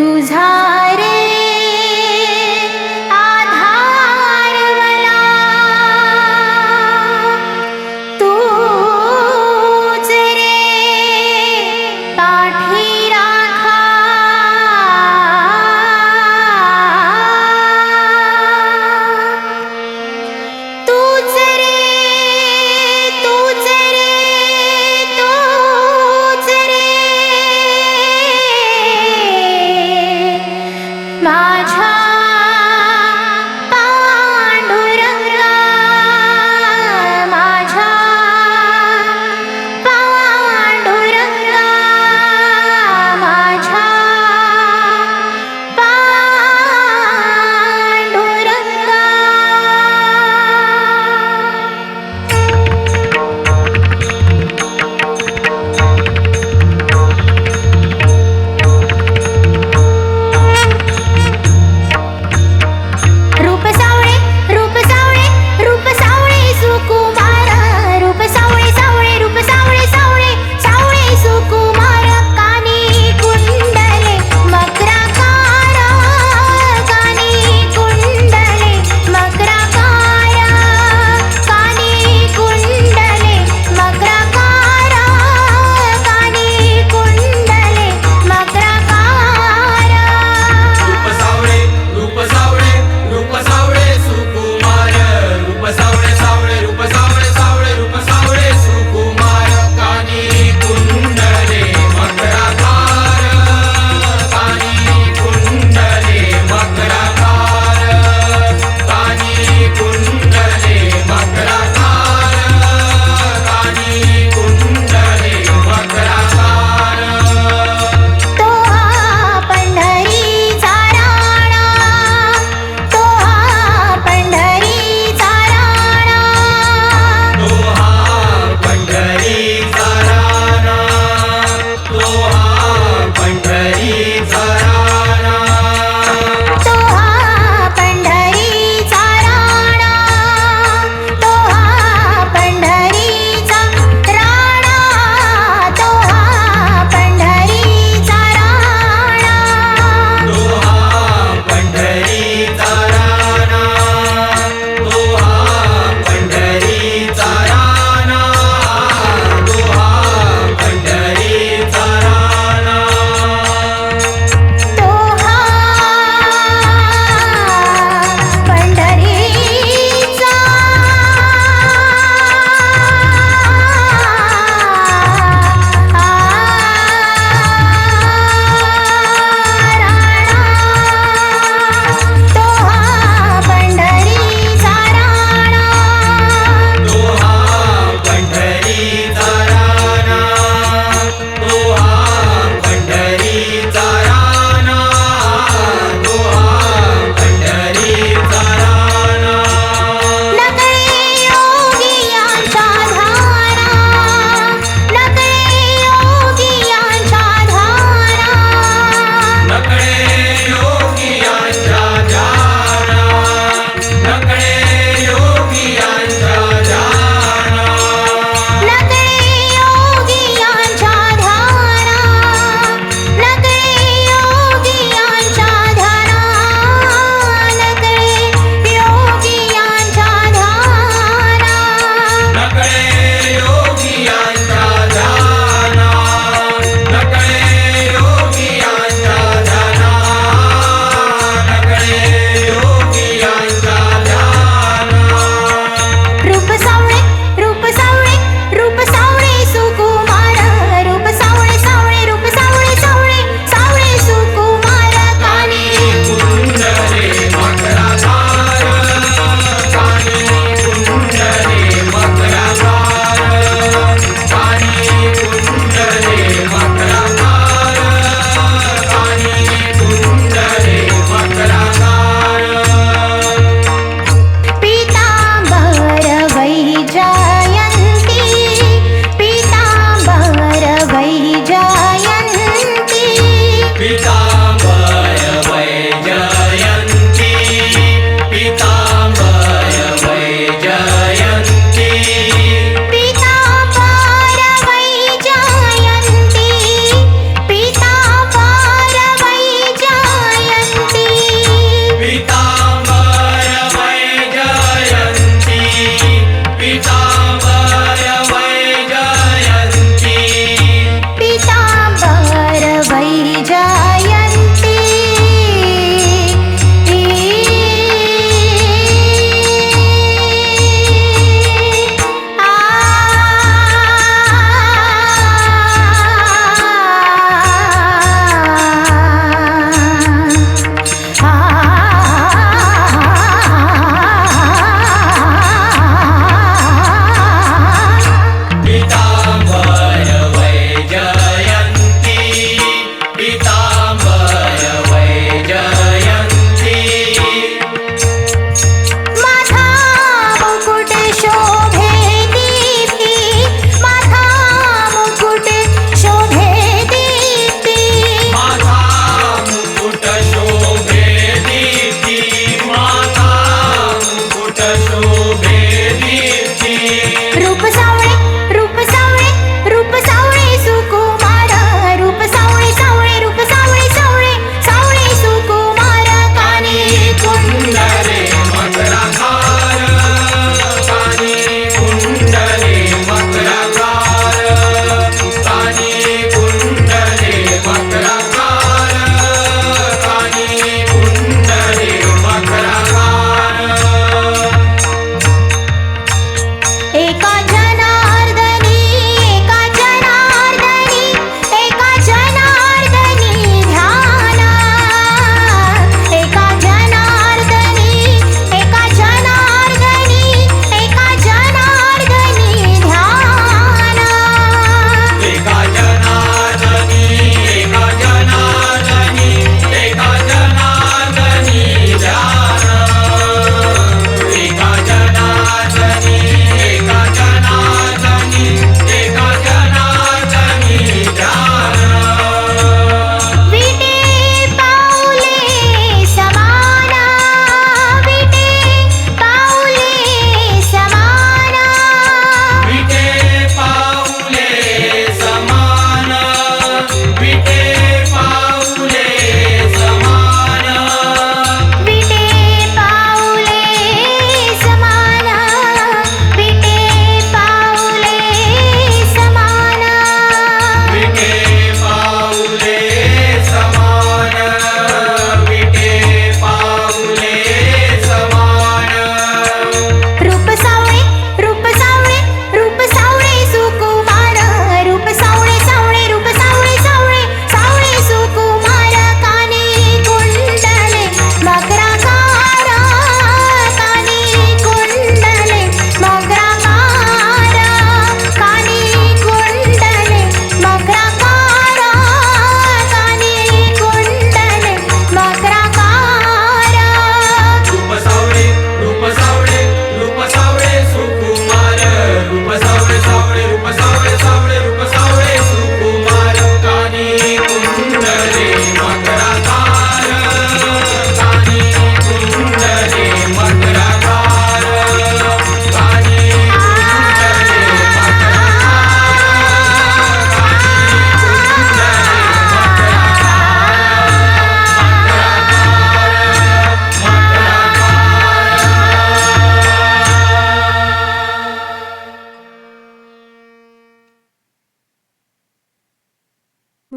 तुझा my child.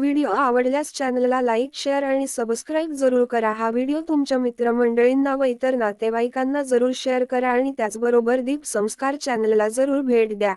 Video आवडल्यास चॅनलला लाईक शेअर आणि सबस्क्राईब जरूर करा. हा व्हिडिओ तुमच्या मित्रमंडळींना व इतर नातेवाईकांना जरूर शेअर करा आणि त्याचबरोबर दीप संस्कार चॅनलला जरूर भेट द्या.